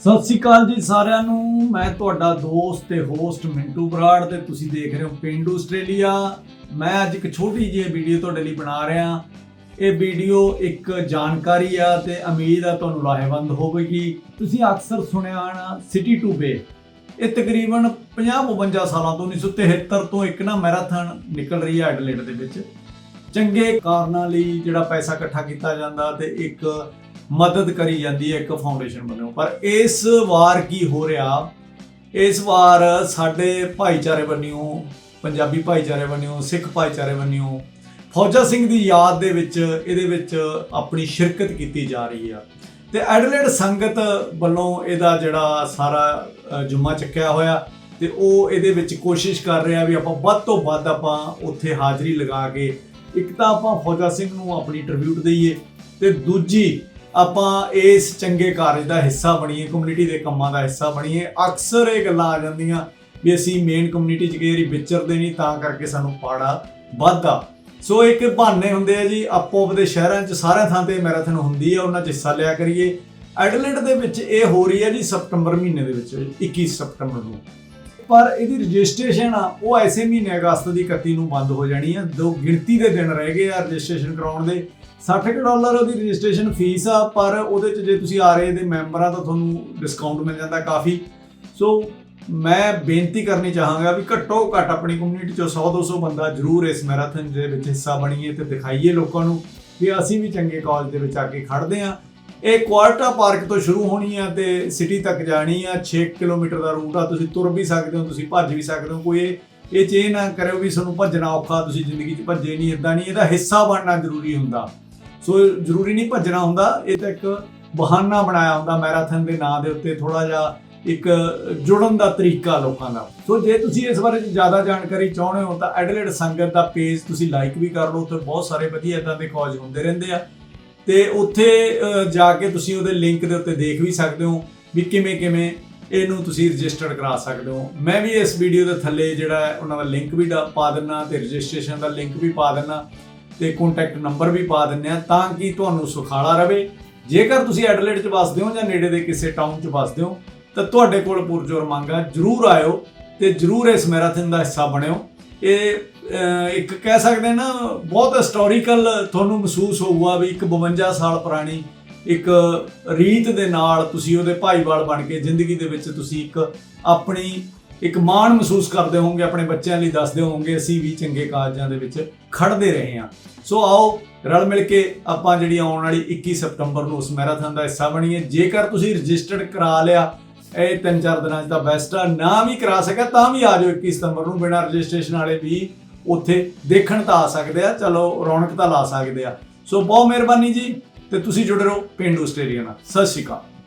ਸਤਿ ਸ਼੍ਰੀ ਅਕਾਲ ਜੀ ਸਾਰਿਆਂ ਨੂੰ। ਮੈਂ ਤੁਹਾਡਾ ਦੋਸਤ ਤੇ ਹੋਸਟ ਮਿੰਟੂ ਬਰਾੜ ਤੇ ਤੁਸੀਂ ਦੇਖ ਰਹੇ ਹੋ ਪਿੰਡੂ ਆਸਟ੍ਰੇਲੀਆ। ਮੈਂ ਅੱਜ ਇੱਕ ਛੋਟੀ ਜਿਹੀ ਵੀਡੀਓ ਤੁਹਾਡੇ ਲਈ ਬਣਾ ਰਿਹਾ। ਇਹ ਵੀਡੀਓ ਇੱਕ ਜਾਣਕਾਰੀ ਆ ਤੇ ਉਮੀਦ ਆ ਤੁਹਾਨੂੰ ਲਾਹੇਵੰਦ ਹੋਵੇਗੀ। ਤੁਸੀਂ ਅਕਸਰ ਸੁਣਿਆ ਹੋਣਾ ਸਿਟੀ ਟੂ ਬੇ। ਇਹ ਤਕਰੀਬਨ 50-52 ਸਾਲਾਂ ਤੋਂ 1973 ਤੋਂ ਇੱਕ ਨਾ ਮੈਰਾਥਨ ਨਿਕਲ ਰਹੀ ਹੈ ਐਡਲੇਡ ਦੇ ਵਿੱਚ। ਚੰਗੇ ਕਾਰਨਾਂ ਲਈ ਜਿਹੜਾ ਪੈਸਾ ਇਕੱਠਾ ਕੀਤਾ ਜਾਂਦਾ ਤੇ ਇੱਕ ਮਦਦ ਕਰੀ ਜਾਂਦੀ ਹੈ ਇੱਕ ਫਾਊਂਡੇਸ਼ਨ ਵੱਲੋਂ। ਪਰ ਇਸ ਵਾਰ ਕੀ ਹੋ ਰਿਹਾ? ਇਸ ਵਾਰ ਸਾਡੇ ਭਾਈਚਾਰੇ ਵੱਲੋਂ ਪੰਜਾਬੀ ਭਾਈਚਾਰੇ ਵੱਲੋਂ ਸਿੱਖ ਭਾਈਚਾਰੇ ਵੱਲੋਂ ਫੌਜਾ ਸਿੰਘ ਦੀ ਯਾਦ ਦੇ ਵਿੱਚ ਇਹਦੇ ਵਿੱਚ ਆਪਣੀ ਸ਼ਿਰਕਤ ਕੀਤੀ ਜਾ ਰਹੀ ਆ। ਤੇ ਐਡਲੇਡ ਸੰਗਤ ਵੱਲੋਂ ਇਹਦਾ ਜਿਹੜਾ ਸਾਰਾ ਅ, ਜੁਮਾ ਚੱਕਿਆ ਹੋਇਆ ਤੇ ਉਹ ਇਹਦੇ ਵਿੱਚ ਕੋਸ਼ਿਸ਼ ਕਰ ਰਿਹਾ ਵੀ ਆਪਾਂ ਵੱਧ ਤੋਂ ਵੱਧ ਆਪਾਂ ਉੱਥੇ ਹਾਜ਼ਰੀ ਲਗਾ ਕੇ ਇੱਕ ਤਾਂ ਆਪਾਂ ਫੌਜਾ ਸਿੰਘ ਨੂੰ ਆਪਣੀ ਟ੍ਰਿਬਿਊਟ ਦਈਏ ਤੇ ਦੂਜੀ ਆਪਾਂ ਇਸ ਚੰਗੇ ਕਾਰਜ ਦਾ ਹਿੱਸਾ ਬਣੀਏ ਕਮਿਊਨਿਟੀ ਦੇ ਕੰਮਾਂ ਦਾ ਹਿੱਸਾ ਬਣੀਏ, ਅਕਸਰ ਇਹ ਗੱਲਾਂ ਆ ਜਾਂਦੀਆਂ ਵੀ ਅਸੀਂ ਮੇਨ ਕਮਿਊਨਿਟੀ 'ਚ ਕਈ ਵਾਰੀ ਵਿਚਰਦੇ ਨਹੀਂ, ਤਾਂ ਕਰਕੇ ਸਾਨੂੰ ਪਾੜਾ ਵੱਧਦਾ। ਸੋ ਇੱਕ ਬਹਾਨੇ ਹੁੰਦੇ ਆ ਜੀ, ਆਪੋ ਆਪਦੇ ਸ਼ਹਿਰਾਂ 'ਚ ਸਾਰਿਆਂ ਥਾਂ ਤੇ ਮੈਰਾਥਨ ਹੁੰਦੀ ਆ, ਉਹਨਾਂ 'ਚ ਹਿੱਸਾ ਲਿਆ ਕਰੀਏ। ਐਡਲੇਡ ਦੇ ਵਿੱਚ ਇਹ ਹੋ ਰਹੀ ਹੈ ਜੀ, ਸਪਟੰਬਰ ਮਹੀਨੇ ਦੇ ਵਿੱਚ 21 ਸਪਟੰਬਰ ਨੂੰ। ਪਰ ਇਹਦੀ ਰਜਿਸਟ੍ਰੇਸ਼ਨ ਆ, ਉਹ ਐਸੇ ਮਹੀਨੇ ਅਗਸਤ ਦੀ 31 ਨੂੰ ਬੰਦ ਹੋ ਜਾਣੀ ਆ, ਦੋ ਗਿਣਤੀ ਦੇ ਦਿਨ ਰਹਿ ਗਏ ਆ ਰਜਿਸਟ੍ਰੇਸ਼ਨ ਕਰਾਉਣ ਦੇ। 60 ਕੁ ਡਾਲਰ ਉਹਦੀ ਰਜਿਸਟ੍ਰੇਸ਼ਨ ਫੀਸ ਆ, ਪਰ ਉਹਦੇ ਚ ਜੇ ਤੁਸੀਂ ਆਰਏ ਦੇ ਮੈਂਬਰ ਆ ਤਾਂ ਤੁਹਾਨੂੰ ਡਿਸਕਾਊਂਟ ਮਿਲ ਜਾਂਦਾ ਕਾਫੀ। ਸੋ ਮੈਂ ਬੇਨਤੀ ਕਰਨੀ ਚਾਹਾਂਗਾ ਵੀ ਘੱਟੋ ਘੱਟ ਆਪਣੀ ਕਮਿਊਨਿਟੀ ਚੋਂ 100 200 ਬੰਦਾ ਜ਼ਰੂਰ ਇਸ ਮੈਰਾਥਨ ਦੇ ਵਿੱਚ ਹਿੱਸਾ ਬਣੀਏ ਤੇ ਦਿਖਾਈਏ ਲੋਕਾਂ ਨੂੰ ਵੀ ਅਸੀਂ ਵੀ ਚੰਗੇ ਕਾਲਜ ਦੇ ਵਿੱਚ ਆ ਕੇ ਖੜਦੇ ਆ ਇਹ ਕੁਆਰਟਾ ਪਾਰਕ ਤੋਂ ਸ਼ੁਰੂ ਹੋਣੀ ਆ ਤੇ ਸਿਟੀ ਤੱਕ ਜਾਣੀ ਆ 6 ਕਿਲੋਮੀਟਰ ਦਾ ਰੂਟ ਆ, ਤੁਸੀਂ ਤੁਰ ਵੀ ਸਕਦੇ ਹੋ, ਤੁਸੀਂ ਭੱਜ ਵੀ ਸਕਦੇ ਹੋ, ਕੋਈ ਇਹ ਇਹ ਚੇ ਨਾ ਕਰਿਓ ਵੀ ਤੁਹਾਨੂੰ ਭੱਜਣਾ ਔਖਾ, ਤੁਸੀਂ ਜ਼ਿੰਦਗੀ 'ਚ ਭੱਜੇ ਨਹੀਂ ਇਦਾਂ ਨਹੀਂ, ਇਹਦਾ ਹਿੱਸਾ ਬਣਨਾ ਜ਼ਰੂਰੀ ਹੁੰਦਾ। ਸੋ ਜ਼ਰੂਰੀ ਨਹੀਂ ਭੱਜਣਾ ਹੁੰਦਾ, ਇਹ ਤਾਂ ਇੱਕ ਬਹਾਨਾ ਬਣਾਇਆ ਹੁੰਦਾ ਮੈਰਾਥਨ ਦੇ ਨਾਂ ਦੇ ਉੱਤੇ ਥੋੜਾ ਜਿਹਾ ਇੱਕ ਜੁੜਨ ਦਾ ਤਰੀਕਾ ਲੋਕਾਂ ਦਾ। ਸੋ ਜੇ ਤੁਸੀਂ ਇਸ ਬਾਰੇ ਜ਼ਿਆਦਾ ਜਾਣਕਾਰੀ ਚਾਹੁੰਦੇ ਹੋ ਤਾਂ ਐਡਲੇਡ ਸੰਗਤ ਦਾ ਪੇਜ ਤੁਸੀਂ ਲਾਈਕ ਵੀ ਕਰ ਲਓ, ਉੱਥੇ ਬਹੁਤ ਸਾਰੇ ਵਧੀਆ ਇਦਾਂ ਦੇ ਕਾਜ਼ ਹੁੰਦੇ ਰਹਿੰਦੇ ਆ। ਤੇ ਉੱਥੇ ਜਾ ਕੇ ਤੁਸੀਂ ਉਹਦੇ ਲਿੰਕ ਦੇ ਉੱਤੇ ਦੇਖ ਵੀ ਸਕਦੇ ਹੋ ਵੀ ਕਿਵੇਂ ਕਿਵੇਂ ਇਹਨੂੰ ਤੁਸੀਂ ਰਜਿਸਟਰਡ ਕਰਾ ਸਕਦੇ ਹੋ। ਮੈਂ ਵੀ ਇਸ ਵੀਡੀਓ ਦੇ ਥੱਲੇ ਜਿਹੜਾ ਉਹਨਾਂ ਦਾ ਲਿੰਕ ਵੀ ਡਾ- ਪਾ ਦਿੰਨਾ ਤੇ ਰਜਿਸਟ੍ਰੇਸ਼ਨ ਦਾ ਲਿੰਕ ਵੀ ਪਾ ਦਿੰਨਾ ਤੇ ਕੰਟੈਕਟ ਨੰਬਰ ਵੀ ਪਾ ਦਿੰਨੇ ਆ ਤਾਂ ਕਿ ਤੁਹਾਨੂੰ ਸੁਖਾਲਾ ਰਵੇ। ਜੇਕਰ ਤੁਸੀਂ ਐਡਲੇਡ 'ਚ ਵੱਸਦੇ ਹੋ ਜਾਂ ਨੇੜੇ ਦੇ ਕਿਸੇ ਟਾਊਨ 'ਚ ਵੱਸਦੇ ਹੋ, ਤਾਂ ਤੁਹਾਡੇ ਕੋਲ ਪੁਰਜੋਰ ਮੰਗਾ ਜਰੂਰ ਆਇਓ ਤੇ ਜਰੂਰ ਇਸ ਮੈਰਾਥਨ ਦਾ ਹਿੱਸਾ ਬਣਿਓ। ਇਹ ਇੱਕ ਕਹਿ ਸਕਦੇ ਨਾ, ਬਹੁਤ ਹਿਸਟੋਰੀਕਲ ਤੁਹਾਨੂੰ ਮਹਿਸੂਸ ਹੋਊਗਾ ਵੀ ਇੱਕ 52 ਸਾਲ ਪੁਰਾਣੀ ਇੱਕ ਰੀਤ ਦੇ ਨਾਲ ਤੁਸੀਂ ਉਹਦੇ ਭਾਈਵਾਲ ਬਣ ਕੇ ਜ਼ਿੰਦਗੀ ਦੇ ਵਿੱਚ ਤੁਸੀਂ ਇੱਕ ਆਪਣੀ ਇੱਕ ਮਾਣ ਮਹਿਸੂਸ ਕਰਦੇ ਹੋਵੋਗੇ, ਆਪਣੇ ਬੱਚਿਆਂ ਲਈ ਦੱਸਦੇ ਹੋਵੋਗੇ, ਅਸੀਂ ਵੀ ਚੰਗੇ ਕਾਰਜਾਂ ਦੇ ਵਿੱਚ ਖੜਦੇ ਰਹੇ ਹਾਂ। ਸੋ ਆਓ, ਰਲ ਮਿਲ ਕੇ ਆਪਾਂ ਜਿਹੜੀ ਆਉਣ ਵਾਲੀ 21 ਸਤੰਬਰ ਨੂੰ ਉਸ ਮੈਰਾਥਨ ਦਾ ਹਿੱਸਾ ਬਣੀਏ। ਜੇਕਰ ਤੁਸੀਂ ਰਜਿਸਟਰਡ ਕਰਾ ਲਿਆ ਇਹ ਤਿੰਨ ਚਾਰ ਦਿਨਾਂ 'ਚ ਤਾਂ ਬੈਸਟ ਆ। ਨਾ ਵੀ ਕਰਾ ਸਕਿਆ, ਤਾਂ ਵੀ ਆ ਜਾਓ 21 ਸਤੰਬਰ ਨੂੰ, ਬਿਨਾਂ ਰਜਿਸਟ੍ਰੇਸ਼ਨ ਵਾਲੇ ਵੀ ਉੱਥੇ ਦੇਖਣ ਤਾਂ ਆ ਸਕਦੇ ਆ। ਚਲੋ, ਰੌਣਕ ਤਾਂ ਲਾ ਸਕਦੇ ਆ। ਸੋ ਬਹੁਤ ਮਿਹਰਬਾਨੀ ਜੀ ਤੇ ਤੁਸੀਂ ਜੁੜੇ ਰਹੋ ਪਿੰਡ ਆਸਟ੍ਰੇਲੀਆ ਨਾਲ। ਸਤਿ ਸ਼੍ਰੀ ਅਕਾਲ।